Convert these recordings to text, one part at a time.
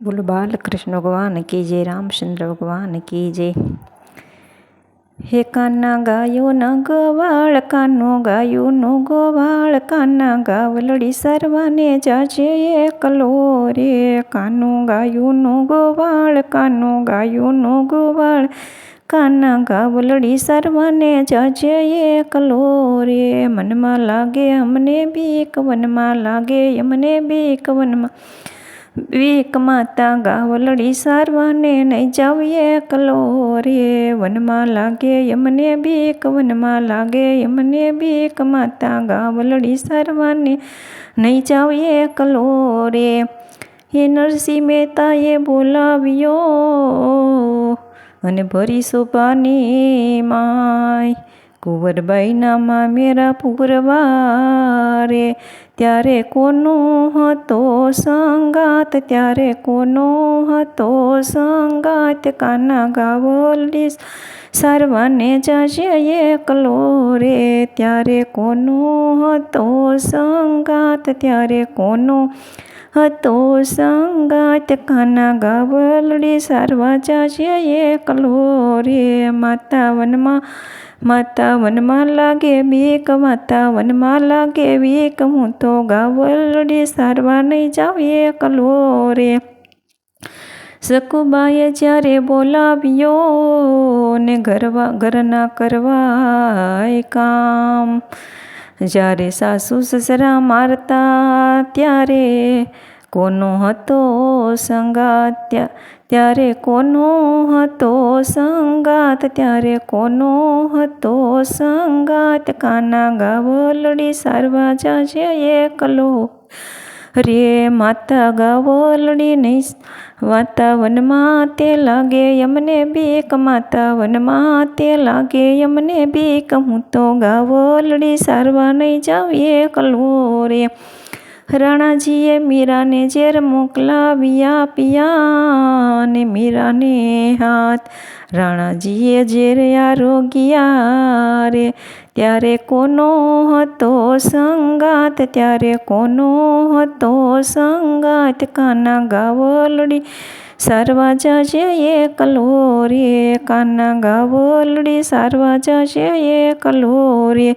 બોલો બાલકૃષ્ણ ભગવાન કી જય રામચંદ્ર ભગવાન કી જય હે કાના ગાયો ન ગોવાળ કાનો ગાયો નો ગોવાળ કાના ગાવલડી સર્વાને જાજે એકલો રે કાનો ગાયો નો ગોવાળ કાનો ગાયો નો ગોવાળ કાના ગાવલડી સર્વાને જાજે એકલો રે મનમાં લાગે અમને બીક વનમાં લાગે અમને બીક વનમાં વીક માતા ગાવલડી સારવાને નહીં જાવીએ કલો રે વનમાં લાગે યમને બીક, વનમાં લાગે યમને બીક. માતા ગાવલડી સારવાને નહીં જાવીએ કલો રે એ નરસિંહ મહેતાએ બોલાવ્યો અને ભરી શોભાની માય. કુંવરબાઈના મામેરા પૂરવારે ત્યારે કોનો હતો સંગાત? ત્યારે કોનો હતો સંગાત? કાના ગાવલીશ સારવાને જાજે એકલો રે. ત્યારે કોનો હતો સંગાત? ત્યારે કોનો હતો સંગાત કાના ગાવલડી સારવા જાજે એકલો રે માતા વનમાં માતા વનમાં લાગે બીક માતા વનમાં લાગે બીક હું તો ગાવલડી સારવા નહીં જાવ એકલો રે સકુબાએ જ્યારે બોલાવ્યો ને ઘરવા ઘરના કરવાય કામ જ્યારે સાસુ સસરા મારતા ત્યારે કોનો હતો સંગાત ત્યારે કોનો હતો સંગાત, ત્યારે કોનો હતો સંગાત. કાના ગાવલડી સારવા જાજે એકલો. રે માતા ગાવલડી નહીં માતા વનમાં તે લાગે અમને બીક માતા વનમાં તે લાગે અમને બીક હું તો ગાવલડી સારવા નહીં જાવ એકલો રે રાણાજીએ મીરાને ઝેર મોકલાવ્યા પિયા ને મીરાને હાથ રાણાજીએ ઝેર આરોગ્યા રે ત્યારે કોનો હતો સંગાત ત્યારે કોનો હતો સંગાત કાના ગાવલડી સારવા જશે એકલો રે કાના ગાવલડી સારવા જશે એકલો રે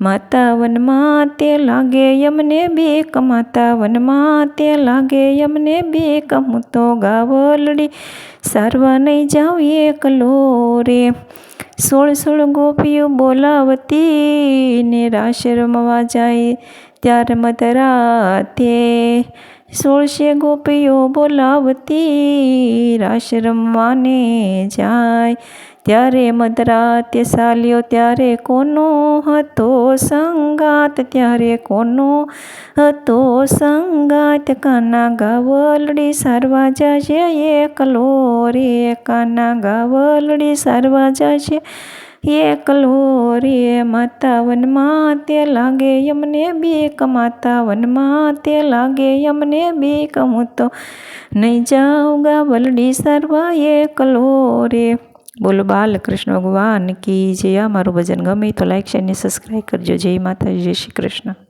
માતા વનમાં તે લાગે યમને બીક માતા વનમાં તે લાગે યમને બીક હું તો ગાવલડી સારવા નહીં જાઉં એકલો રે સોળ સોળ ગોપીઓ બોલાવતી ને રાશ રમવા જાય ત્યાર મધરાતે સોળશે ગોપીઓ બોલાવતી રાશ રમવાને જાય ત્યારે મધરાતે સાલ્યો ત્યારે કોનો હતો સંગાત? ત્યારે કોનો હતો સંગાત? કાના ગાવલડી સારવા જશે એકલો રે, કાના ગાવલડી સારવા જશે એકલો રે. માતા વનમાં તે લાગે અમને બીક માતા વનમાં તે લાગે અમને બીક. હું તો નહીં જાઉં ગાવલડી સારવા એકલો રે. બોલો બાલકૃષ્ણ ભગવાન કી જય મારું ભજન ગમે તો લાઈક શેર ને સબસ્ક્રાઈબ કરજો જય માતાજી જય શ્રી કૃષ્ણ